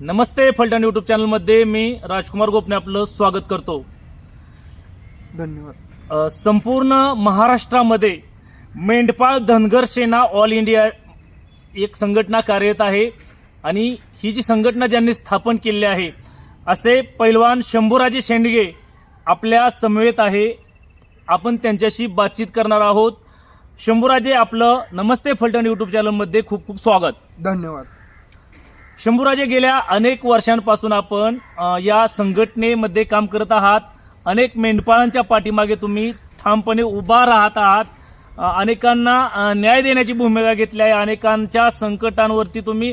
नमस्ते Phaltan YouTube चॅनलमध्ये मी राजकुमार गोपने आपलं स्वागत करतो. धन्यवाद. संपूर्ण महाराष्ट्रामध्ये मेंढपाळ धनगर सेना ऑल इंडिया एक संघटना कार्यरत आहे आणि ही जी संघटना ज्यांनी स्थापन केलेली आहे असे पैलवान शंभूराजे शेंडगे आपल्या समवेत आहे. आपण त्यांच्याशी बातचीत करणार आहोत. शंभूराजे आपलं नमस्ते फलटण युट्यूब चॅनलमध्ये खूप खूप स्वागत. धन्यवाद. शंभूराजे गेल्या अनेक वर्षांपासून आपण या संघटनेमध्ये काम करत आहात. अनेक मेंढपाळांच्या पाठीमागे तुम्ही ठामपणे उभा राहत आहात. अनेकांना न्याय देण्याची भूमिका घेतली आहे. अनेकांच्या संकटांवरती तुम्ही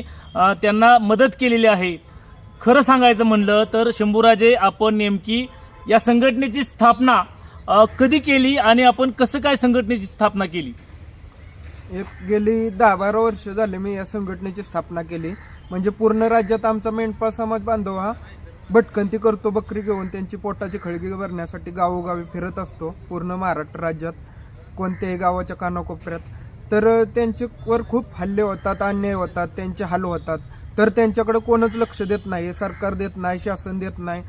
त्यांना मदत केलेली आहे. खरं सांगायचं म्हणलं तर शंभूराजे आपण नेमकी या संघटनेची स्थापना कधी केली आणि आपण कसं काय संघटनेची स्थापना केली? एक गेली दहा बारा वर्ष झाले मी या संघटनेची स्थापना केली. म्हणजे पूर्ण राज्यात आमचा मेंढपाळ समाज बांधव हा भटकंती करतो बकरी घेऊन त्यांची पोटाची खळगी भरण्यासाठी गावोगावी फिरत असतो पूर्ण महाराष्ट्र राज्यात कोणत्याही गावाच्या कानाकोपऱ्यात. तर त्यांच्यावर खूप हल्ले होतात अन्याय होतात त्यांचे हाल होतात. तर त्यांच्याकडे कोणच लक्ष देत नाही सरकार देत नाही शासन देत नाही.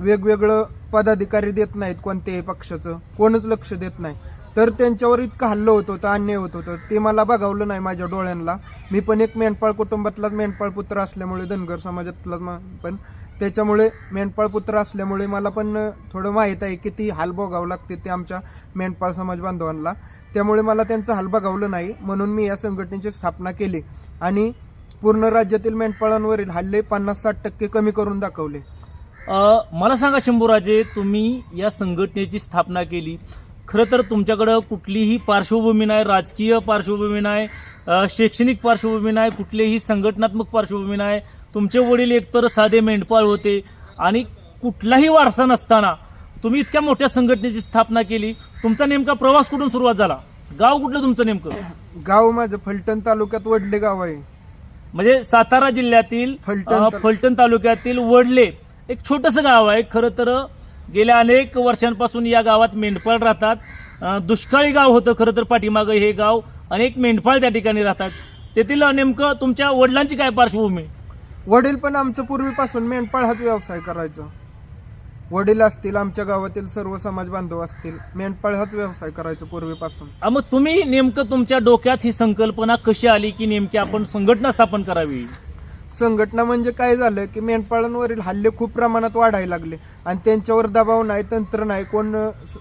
वेगवेगळं पदाधिकारी देत नाहीत कोणत्याही पक्षाचं. कोणच लक्ष देत नाही. तर त्यांच्यावर इतकं हल्लं होत होतं अन्याय होत होतं. ते मला बघावलं नाही माझ्या डोळ्यांना. मी पण एक मेंढपाळ कुटुंबातलाच मेंढपाळ पुत्र असल्यामुळे धनगर समाजातलाच पण त्याच्यामुळे मेंढपाळ पुत्र असल्यामुळे मला पण थोडं माहीत आहे किती हाल भोगावं लागते ते आमच्या मेंढपाळ समाज बांधवांना. त्यामुळे मला त्यांचं हाल बघावलं नाही म्हणून मी या संघटनेची स्थापना केली आणि पूर्ण राज्यातील मेंढपाळांवरील हल्ले पन्नास साठ टक्के कमी करून दाखवले. मला सांगा शंभूराजे तुम्ही या संघटनेची स्थापना केली. खरं तर तुमच्याकडं कुठलीही पार्श्वभूमी नाही राजकीय पार्श्वभूमी नाही शैक्षणिक पार्श्वभूमी नाही कुठलीही संघटनात्मक पार्श्वभूमी नाही. तुमचे वडील एकतर साधे मेंढपाळ होते आणि कुठलाही वारसा नसताना तुम्ही इतक्या मोठ्या संघटनेची स्थापना केली. तुमचा नेमका प्रवास कुठून सुरुवात झाला? गाव कुठलं तुमचं नेमकं? गाव माझं फलटण तालुक्यात वडले गाव आहे. म्हणजे सातारा जिल्ह्यातील फलटण तालुक्यातील वडले. एक छोटस गाव आहे. खरं तर गेल्या अनेक वर्षांपासून या गावात मेंढपाळ राहतात. दुष्काळी गाव होतं खरं तर पाठीमागं हे गाव. अनेक मेंढपाळ त्या ठिकाणी राहतात. तेथील नेमकं तुमच्या वडिलांची काय पार्श्वभूमी? वडील पण आमचं पूर्वीपासून मेंढपाळ हाच व्यवसाय करायचा. वडील असतील आमच्या गावातील सर्व समाज बांधव असतील मेंढपाळ हाच व्यवसाय करायचा पूर्वीपासून. अ, मग तुम्ही नेमकं तुमच्या डोक्यात ही संकल्पना कशी आली की नेमकी आपण संघटना स्थापन करावी? संघटना म्हणजे काय झालं की मेंढपाळांवरील हल्ले खूप प्रमाणात वाढायला लागले. आणि त्यांच्यावर दबाव नाही तंत्र नाही कोण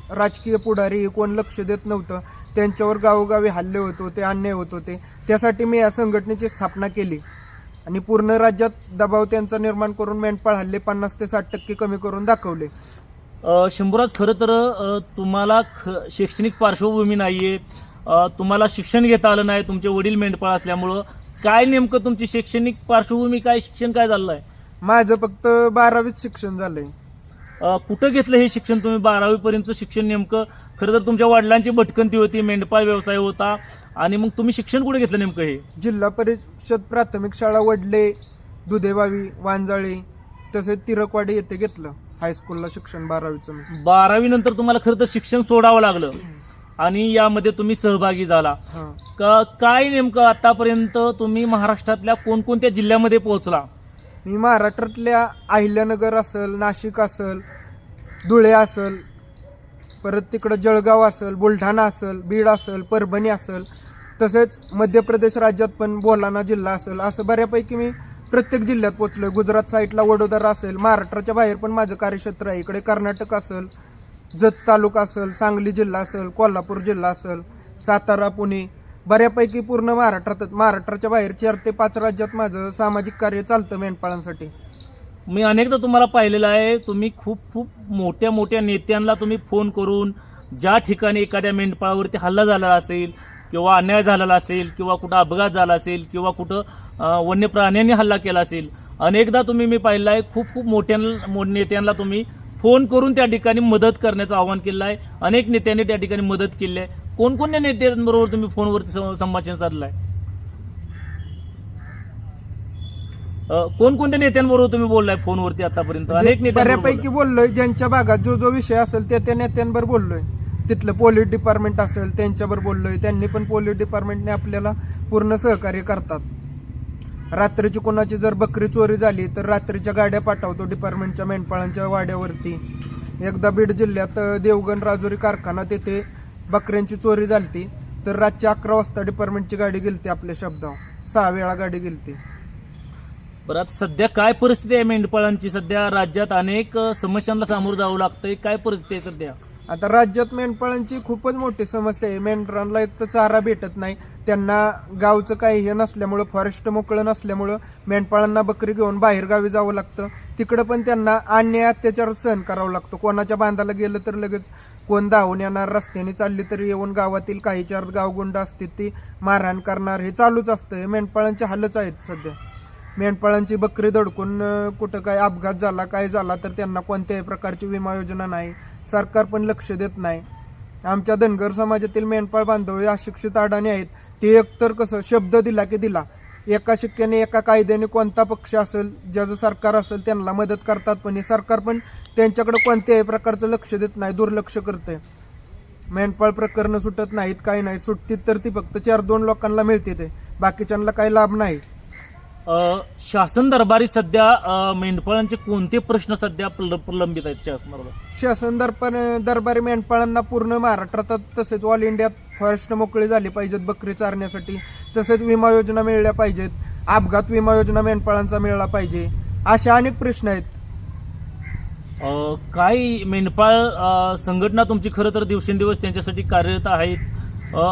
राजकीय पुढारी कोण लक्ष देत नव्हतं. त्यांच्यावर गावोगावी हल्ले होत होते अन्याय होत होते. त्यासाठी मी या संघटनेची स्थापना केली. आणि पूर्ण राज्यात दबाव त्यांचा निर्माण करून मेंढपाळ हल्ले पन्नास ते साठ टक्के कमी करून दाखवले. अ, शंभूराज खरं तर तुम्हाला ख शैक्षणिक पार्श्वभूमी नाही आहे तुम्हाला शिक्षण घेता आलं नाही तुमचे वडील मेंढपाळ असल्यामुळं. काय नेमकं तुमची शैक्षणिक पार्श्वभूमी काय शिक्षण काय झालं आहे माझं फक्त बारावीच शिक्षण झालंय. अ, कुठं घेतलं हे शिक्षण तुम्ही? बारावीपर्यंतचं शिक्षण नेमकं? खरं तर तुमच्या वडिलांची भटकंती होती मेंढपाळ व्यवसाय होता. आणि मग तुम्ही शिक्षण कुठे घेतलं नेमकं हे? जिल्हा परिषद प्राथमिक शाळा वडले दुधेबावी वांजाळी तसेच तिरकवाडी येथे घेतलं. हायस्कूलला शिक्षण बारावीचं. मी बारावी नंतर तुम्हाला खरं तर शिक्षण सोडावं लागलं. आणि यामध्ये तुम्ही सहभागी झाला. का काय नेमकं आतापर्यंत तुम्ही महाराष्ट्रातल्या कोणकोणत्या जिल्ह्यामध्ये पोहोचला? मी महाराष्ट्रातल्या अहिल्यानगर असेल नाशिक असेल धुळे असेल परत तिकडं जळगाव असेल बुलढाणा असेल बीड असेल परभणी असेल तसेच मध्य प्रदेश राज्यात पण बोलाना जिल्हा असेल असं बऱ्यापैकी मी प्रत्येक जिल्ह्यात पोचलोय गुजरात साईडला वडोदरा असेल महाराष्ट्राच्या बाहेर पण माझं कार्यक्षेत्र आहे. इकडे कर्नाटक असेल जत तालुका असेल सांगली जिल्हा असेल कोल्हापूर जिल्हा असेल सातारा पुणे बऱ्यापैकी पूर्ण महाराष्ट्रात महाराष्ट्राच्या बाहेर चार ते पाच राज्यात माझं सामाजिक कार्य चालतं मेंढपाळांसाठी. मी अनेकदा तुम्हाला पाहिलेलं आहे तुम्ही खूप खूप मोठ्या मोठ्या नेत्यांना तुम्ही फोन करून ज्या ठिकाणी एखाद्या मेंढपाळावरती हल्ला झालेला असेल किंवा अन्याय झालेला असेल किंवा कुठं अपघात झाला असेल किंवा कुठं वन्य प्राण्यांनी हल्ला केला असेल अनेकदा तुम्ही मी पाहिलं आहे खूप खूप मोठ्या नेत्यांना तुम्ही फोन करून त्या ठिकाणी मदत करण्याचं आवाहन केलं आहे. अनेक नेत्यांनी त्या ठिकाणी मदत केली आहे. कोणकोणत्या नेत्यांबरोबर तुम्ही फोनवरती संभाषण साधलं आहे कोणकोणत्या नेत्यांबरोबर तुम्ही बोललाय फोनवरती आतापर्यंत? अनेक म्हणजे नेत्यांबरोबर बऱ्यापैकी बोललोय. ज्यांच्या भागात जो जो विषय असेल त्या त्या नेत्यांवर बोललोय. तिथलं पोलीस डिपार्टमेंट असेल त्यांच्यावर बोललोय. त्यांनी पण पोलीस डिपार्टमेंटने आपल्याला पूर्ण सहकार्य करतात. रात्रीची कोणाची जर बकरी चोरी झाली तर रात्रीच्या गाड्या पाठवतो डिपार्टमेंटच्या मेंढपाळांच्या वाड्यावरती. एकदा बीड जिल्ह्यात देवगण राजुरी कारखाना तेथे बकऱ्यांची चोरी झाली तर रातची अकरा वाजता डिपार्टमेंटची गाडी गेलती आपल्या शब्दावर. सहा वेळा गाडी गेलती. बरं आता सध्या काय परिस्थिती आहे मेंढपाळांची? सध्या राज्यात अनेक समस्यांना सामोरं जावं लागतंय. काय परिस्थिती आहे सध्या? आता राज्यात मेंढपाळांची खूपच मोठी समस्या आहे. मेंढरांना एक तर चारा भेटत नाही. त्यांना गावचं काही हे नसल्यामुळं फॉरेस्ट मोकळं नसल्यामुळं मेंढपाळांना बकरी घेऊन बाहेर गावी जावं लागतं. तिकडं पण त्यांना अन्याय अत्याचार सहन करावं लागतो. कोणाच्या बांधाला गेलं तर लगेच कोण धावून येणार रस्त्याने चालली तरी येऊन गावातील काही चार गावगुंड असतील ती मारहाण करणार हे चालूच असतं हे मेंढपाळांचे हालच आहेत सध्या. मेंढपाळांची बकरी धडकून कुठं काय अपघात झाला काय झाला तर त्यांना कोणत्याही प्रकारची विमा योजना नाही. सरकार पण लक्ष देत नाही. आमच्या धनगर समाजातील मेंढपाळ बांधव हे अशिक्षित अडाणी आहेत. ते एकतर कसं शब्द दिला की दिला. एका शिक्क्याने एका कायद्याने कोणता पक्ष असेल ज्याचं सरकार असेल त्यांना मदत करतात पण हे सरकार पण त्यांच्याकडे कोणत्याही प्रकारचं लक्ष देत नाही दुर्लक्ष करते मेंढपाळ प्रकरणं सुटत नाहीत काही नाही सुटतीत तर ती फक्त चार दोन लोकांना मिळते ते. बाकीच्यांना काही लाभ नाही. शासन दरबारी सध्या मेंढपाळांचे कोणते प्रश्न सध्या प्रल- प्रलंबित आहेत शासनाबरोबर शासन दरबार दरबारी मेंढपाळांना पूर्ण महाराष्ट्रात तसेच ऑल इंडियात फॉरेस्ट मोकळी झाली पाहिजेत बकरी चारण्यासाठी. तसेच विमा योजना मिळल्या पाहिजेत. अपघात विमा योजना मेंढपाळांचा मिळाला पाहिजे. असे अनेक प्रश्न आहेत. काय मेंढपाळ संघटना तुमची खरं तर दिवसेंदिवस त्यांच्यासाठी कार्यरत आहेत?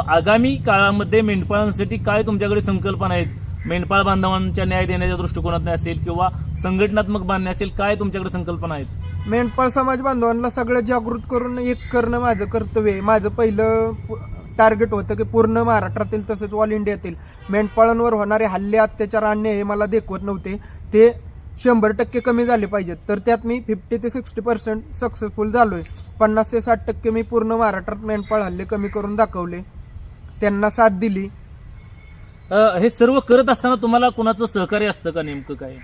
आगामी काळामध्ये मेंढपाळांसाठी काय तुमच्याकडे संकल्पना आहेत? मेंढपाळ बांधवांच्या न्याय देण्याच्या दृष्टिकोनातून असेल किंवा संघटनात्मक बांधणे असेल काय तुमच्याकडे संकल्पना आहेत? मेंढपाळ समाज बांधवांना सगळं जागृत करून एक करणं माझं कर्तव्य आहे. माझं पहिलं टार्गेट होतं की पूर्ण महाराष्ट्रातील तसेच ऑल इंडियातील मेंढपाळांवर होणारे हल्ले अत्याचार अन्याय हे मला देखवत नव्हते. ते शंभर टक्के कमी झाले पाहिजेत. तर त्यात मी फिफ्टी ते सिक्स्टी पर्सेंट सक्सेसफुल झालो आहे पन्नास ते साठ टक्के मी पूर्ण महाराष्ट्रात मेंढपाळ हल्ले कमी करून दाखवले. त्यांना साथ दिली. हे सर्व करत असताना तुम्हाला कुणाचं सहकार्य असतं का नेमकं काय?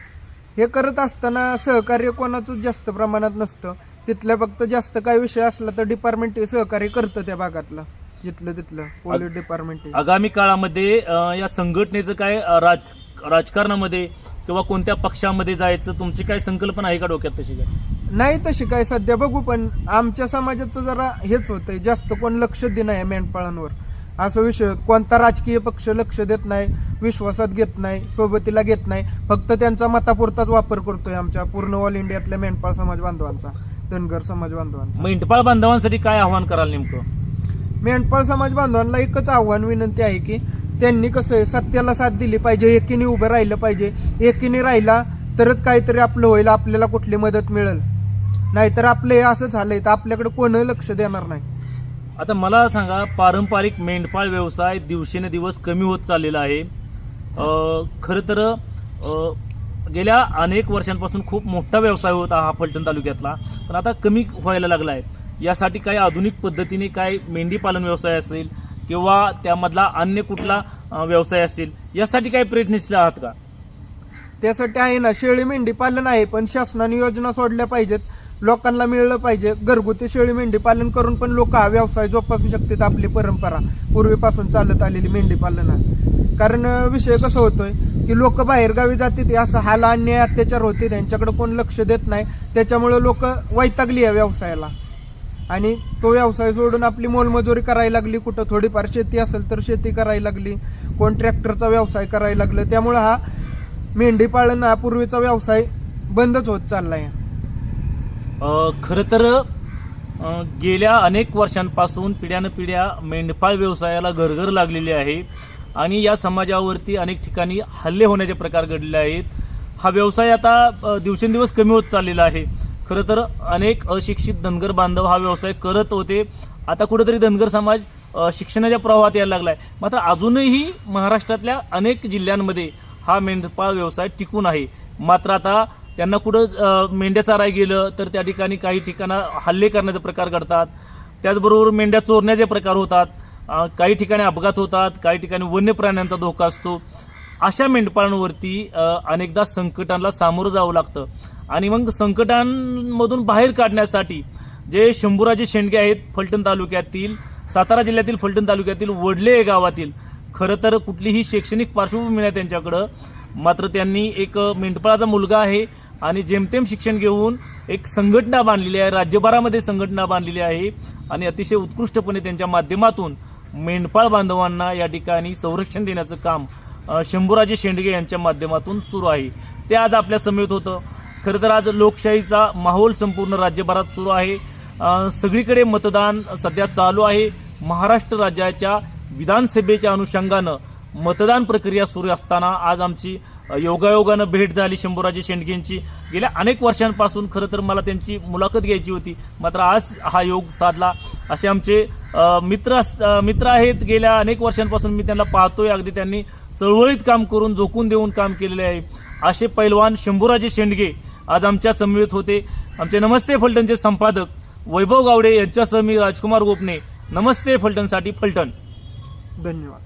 हे करत असताना सहकार्य कोणाचंच जास्त प्रमाणात नसतं. तिथल्या फक्त जास्त काही विषय असला तर डिपार्टमेंट सहकार्य करतं त्या भागातलं जिथलं तिथलं पोलीस डिपार्टमेंट. आगामी काळामध्ये या संघटनेचं काय राज राजकारणामध्ये किंवा कोणत्या पक्षामध्ये जायचं तुमची काय संकल्पना आहे का डोक्यात तशी काय? नाही तशी काय सध्या बघू पण आमच्या समाजाचं जरा हेच होतंय. जास्त कोण लक्ष दे नाही मेंढपाळांवर. असं विषय. कोणता राजकीय पक्ष लक्ष देत नाही विश्वासात घेत नाही सोबतीला घेत नाही फक्त त्यांचा मतापुरताच वापर करतोय आमच्या पूर्ण ऑल इंडियातल्या मेंढपाळ समाज बांधवांचा धनगर समाज बांधवांचा. मेंढपाळ बांधवांसाठी काय आव्हान कराल नेमकं? मेंढपाळ समाज बांधवांना एकच आव्हान विनंती आहे की त्यांनी कसं आहे सत्याला साथ दिली पाहिजे एकीने उभं राहिलं पाहिजे. एकीने राहिला तरच काहीतरी आपलं होईल आपल्याला कुठली मदत मिळेल. नाहीतर आपलं हे असं झालंय तर आपल्याकडे कोणही लक्ष देणार नाही. आता मला सांगा पारंपरिक मेंढपाळ व्यवसाय दिवसेंदिवस कमी होत चाललेला आहे. खरं तर गेल्या अनेक वर्षांपासून खूप मोठा व्यवसाय होता हा फलटण तालुक्यातला. पण आता कमी व्हायला लागला आहे यासाठी काही आधुनिक पद्धतीने काय मेंढी पालन व्यवसाय असेल किंवा त्यामधला अन्य कुठला व्यवसाय असेल यासाठी काही प्रयत्नशील आहात का? त्यासाठी आहे ना शेळी मेंढी पालन आहे पण शासनाने योजना सोडल्या पाहिजेत. लोकांना मिळलं पाहिजे. घरगुती शेळी मेंढी पालन करून पण लोक हा व्यवसाय जोपासू शकतात आपली परंपरा. पूर्वीपासून चालत आलेली मेंढी पालनात कारण विषय कसं होतोय की लोक बाहेरगावी जातात असं हाल अन्याय अत्याचार होते त्यांच्याकडे कोण लक्ष देत नाही. त्याच्यामुळे लोक वैतागली या व्यवसायाला. आणि तो व्यवसाय सोडून आपली मोलमजुरी करायला लागली. कुठं थोडीफार शेती असेल तर शेती करायला लागली. कोण ट्रॅक्टरचा व्यवसाय करायला लागलं. त्यामुळं हा मेंढीपालन हा पूर्वीचा व्यवसाय बंदच होत चालला आहे खरं तर गेल्या अनेक वर्षांपासून पिढ्यानं पिढ्या मेंढपाळ व्यवसायाला घरघर लागलेली आहे आणि या समाजावरती अनेक ठिकाणी हल्ले होण्याचे प्रकार घडले आहेत. हा व्यवसाय आता दिवसेंदिवस कमी होत चाललेला आहे. खरं तर अनेक अशिक्षित धनगर बांधव हा व्यवसाय करत होते. आता कुठेतरी धनगर समाज शिक्षणाच्या प्रवाहात यायला लागला आहे मात्र अजूनही महाराष्ट्रातल्या अनेक जिल्ह्यांमध्ये हा मेंढपाळ व्यवसाय टिकून आहे. मात्र आता त्यांना कुठं मेंढ्या चाराय गेलं तर त्या ठिकाणी काही ठिकाणं हल्ले करण्याचे प्रकार घडतात. त्याचबरोबर मेंढ्या चोरण्याचे प्रकार होतात. काही ठिकाणी अपघात होतात काही ठिकाणी वन्य प्राण्यांचा धोका असतो. अशा मेंढपाळांवरती अनेकदा संकटांना सामोरं जावं लागतं. आणि मग संकटांमधून बाहेर काढण्यासाठी जे शंभूराजे शेंडगे आहेत फलटण तालुक्यातील सातारा जिल्ह्यातील फलटण तालुक्यातील वडले गावातील खरं तर कुठलीही शैक्षणिक पार्श्वभूमी नाही त्यांच्याकडं. मात्र त्यांनी एक मेंढपाळाचा मुलगा आहे आणि जेमतेम शिक्षण घेऊन एक संघटना बांधलेली आहे राज्यभरामध्ये संघटना बांधलेली आहे आणि अतिशय उत्कृष्टपणे त्यांच्या माध्यमातून मेंढपाळ बांधवांना या ठिकाणी संरक्षण देण्याचं काम शंभूराजे शेंडगे यांच्या माध्यमातून सुरू आहे. ते आज आपल्या समेत होतं. खरं तर आज लोकशाहीचा माहोल संपूर्ण राज्यभरात सुरू आहे. सगळीकडे मतदान सध्या चालू आहे. महाराष्ट्र राज्याच्या विधानसभेच्या अनुषंगानं मतदान प्रक्रिया सुरू असताना आज आमची योगायोगानं भेट झाली शंभूराजे शेंडगेंची. गेल्या अनेक वर्षांपासून खरं तर मला त्यांची मुलाखत घ्यायची होती. मात्र आज हा योग साधला. असे आमचे मित्र मित्र आहेत. गेल्या अनेक वर्षांपासून मी त्यांना पाहतोय. अगदी त्यांनी चळवळीत काम करून झोकून देऊन काम केलेले आहे. असे पैलवान शंभूराजे शेंडगे आज आमच्या समवेत होते. आमचे नमस्ते फलटणचे संपादक वैभव गावडे यांच्यासह मी राजकुमार गोपने. नमस्ते फलटणसाठी फलटण. धन्यवाद.